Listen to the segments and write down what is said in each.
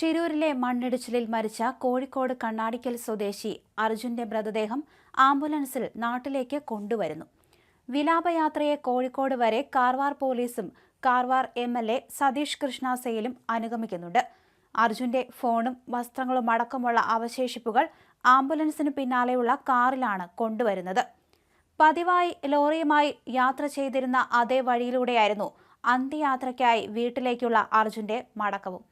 ഷിരൂരിലെ മണ്ണിടിച്ചിലിൽ മരിച്ച കോഴിക്കോട് കണ്ണാടിക്കൽ സ്വദേശി അർജുന്റെ മൃതദേഹം ആംബുലൻസിൽ നാട്ടിലേക്ക് കൊണ്ടുവരുന്നു. വിലാപയാത്രയെ കോഴിക്കോട് വരെ കാർവാർ പോലീസും Karwar M L A Satish കൃഷ്ണാസയിലും അനുഗമിക്കുന്നുണ്ട്. അർജുന്റെ ഫോണും വസ്ത്രങ്ങളും അടക്കമുള്ള അവശേഷിപ്പുകൾ ആംബുലൻസിന് പിന്നാലെയുള്ള കാറിലാണ് കൊണ്ടുവരുന്നത്. പതിവായി ലോറിയുമായി യാത്ര ചെയ്തിരുന്ന അതേ വഴിയിലൂടെയായിരുന്നു അന്ത്യയാത്രയ്ക്കായി വീട്ടിലേക്കുള്ള അർജുന്റെ മടക്കവും.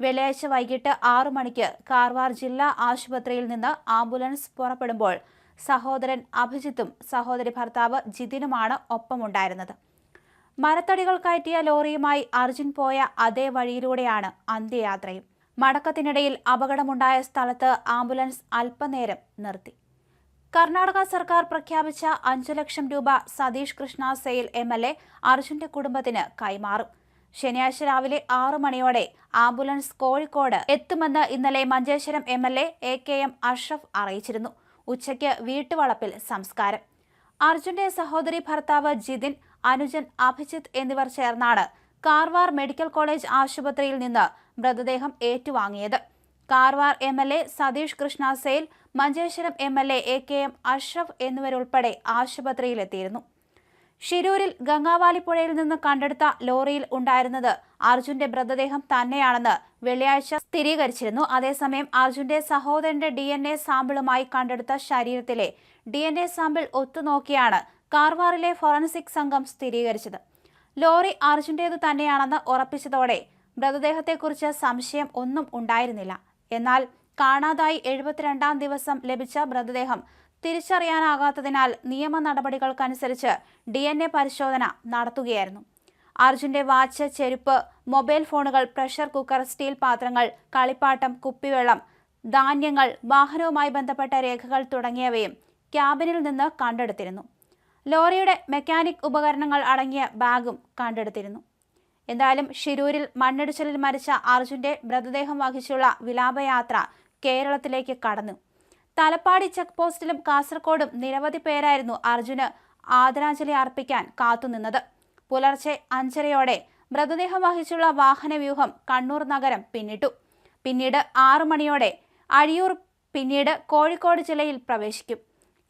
വെള്ളിയാഴ്ച വൈകിട്ട് ആറു മണിക്ക് കാർവാർ ജില്ലാ ആശുപത്രിയിൽ നിന്ന് ആംബുലൻസ് പുറപ്പെടുമ്പോൾ സഹോദരൻ അഭിജിത്തും സഹോദരി ഭർത്താവ് ജിതിനുമാണ് ഒപ്പമുണ്ടായിരുന്നത്. മരത്തടികൾ കയറ്റിയ ലോറിയുമായി അർജുൻ പോയ അതേ വഴിയിലൂടെയാണ് അന്ത്യയാത്രയും. മടക്കത്തിനിടയിൽ അപകടമുണ്ടായ സ്ഥലത്ത് ആംബുലൻസ് അല്പനേരം നിർത്തി. കർണാടക സർക്കാർ പ്രഖ്യാപിച്ച അഞ്ചു ലക്ഷം രൂപ Satish Krishna Sail M L A അർജുന്റെ കുടുംബത്തിന് കൈമാറും. ശനിയാഴ്ച രാവിലെ ആറു മണിയോടെ ആംബുലൻസ് കോഴിക്കോട് എത്തുമെന്ന് ഇന്നലെ Manjeshwaram M L A A K M Ashraf അറിയിച്ചിരുന്നു. ഉച്ചയ്ക്ക് വീട്ടുവളപ്പിൽ സംസ്കാരം. അർജുന്റെ സഹോദരി ഭർത്താവ് ജിതിൻ അനുജൻ അഭിജിത്ത് എന്നിവർ ചേർന്നാണ് കാർവാർ മെഡിക്കൽ കോളേജ് ആശുപത്രിയിൽ നിന്ന് മൃതദേഹം ഏറ്റുവാങ്ങിയത്. Karwar M L A Satish Krishna Sail Manjeshwaram M L A A K M Ashraf എന്നിവരുൾപ്പെടെ ആശുപത്രിയിലെത്തിയിരുന്നു. ഷിരൂരിൽ ഗംഗാവാലിപ്പുഴയിൽ നിന്ന് കണ്ടെടുത്ത ലോറിയിൽ ഉണ്ടായിരുന്നത് അർജുന്റെ മൃതദേഹം തന്നെയാണെന്ന് വെള്ളിയാഴ്ച സ്ഥിരീകരിച്ചിരുന്നു. അതേസമയം അർജുന്റെ സഹോദരന്റെ ഡി എൻ എ സാമ്പിളുമായി കണ്ടെടുത്ത ശരീരത്തിലെ ഡി എൻ എ സാമ്പിൾ ഒത്തുനോക്കിയാണ് കാർവാറിലെ ഫോറൻസിക് സംഘം സ്ഥിരീകരിച്ചത്. ലോറി അർജുന്റേത് തന്നെയാണെന്ന് ഉറപ്പിച്ചതോടെ മൃതദേഹത്തെക്കുറിച്ച് സംശയം ഒന്നും ഉണ്ടായിരുന്നില്ല. എന്നാൽ കാണാതായി എഴുപത്തിരണ്ടാം ദിവസം ലഭിച്ച മൃതദേഹം തിരിച്ചറിയാനാകാത്തതിനാൽ നിയമ നടപടികൾക്കനുസരിച്ച് ഡി എൻ എ പരിശോധന നടത്തുകയായിരുന്നു. അർജുന്റെ വാച്ച് ചെരുപ്പ് മൊബൈൽ ഫോണുകൾ പ്രഷർ കുക്കർ സ്റ്റീൽ പാത്രങ്ങൾ കളിപ്പാട്ടം കുപ്പിവെള്ളം ധാന്യങ്ങൾ വാഹനവുമായി ബന്ധപ്പെട്ട രേഖകൾ തുടങ്ങിയവയും ക്യാബിനിൽ നിന്ന് കണ്ടെടുത്തിരുന്നു. ലോറിയുടെ മെക്കാനിക് ഉപകരണങ്ങൾ അടങ്ങിയ ബാഗും കണ്ടെടുത്തിരുന്നു. എന്തായാലും ഷിരൂരിൽ മണ്ണിടിച്ചിലിൽ മരിച്ച അർജുന്റെ മൃതദേഹം വഹിച്ചുള്ള വിലാപയാത്ര കേരളത്തിലേക്ക് കടന്നു. തലപ്പാടി ചെക്ക് പോസ്റ്റിലും കാസർകോടും നിരവധി പേരായിരുന്നു അർജുന് ആദരാഞ്ജലി അർപ്പിക്കാൻ കാത്തുനിന്നത്. പുലർച്ചെ അഞ്ചരയോടെ മൃതദേഹം വഹിച്ചുള്ള വാഹനവ്യൂഹം കണ്ണൂർ നഗരം പിന്നിട്ടു. പിന്നീട് ആറു മണിയോടെ അഴിയൂർ പിന്നീട് കോഴിക്കോട് ജില്ലയിൽ പ്രവേശിക്കും.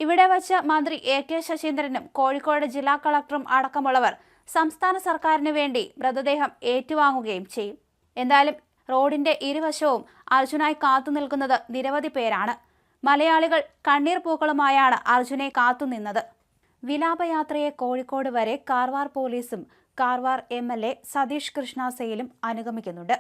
ഇവിടെ വച്ച് മന്ത്രി എ കെ ശശീന്ദ്രനും കോഴിക്കോട് ജില്ലാ കളക്ടറും അടക്കമുള്ളവർ സംസ്ഥാന സർക്കാരിന് വേണ്ടി മൃതദേഹം ഏറ്റുവാങ്ങുകയും ചെയ്യും. എന്തായാലും റോഡിന്റെ ഇരുവശവും അർജുനായി കാത്തുനിൽക്കുന്നത് നിരവധി പേരാണ്. മലയാളികൾ കണ്ണീർ പൂക്കളുമായാണ് അർജുനെ കാത്തുനിന്നത്. വിലാപയാത്രയെ കോഴിക്കോട് വരെ കാർവാർ പോലീസും Karwar M L A Satish Krishna സെയിലും അനുഗമിക്കുന്നുണ്ട്.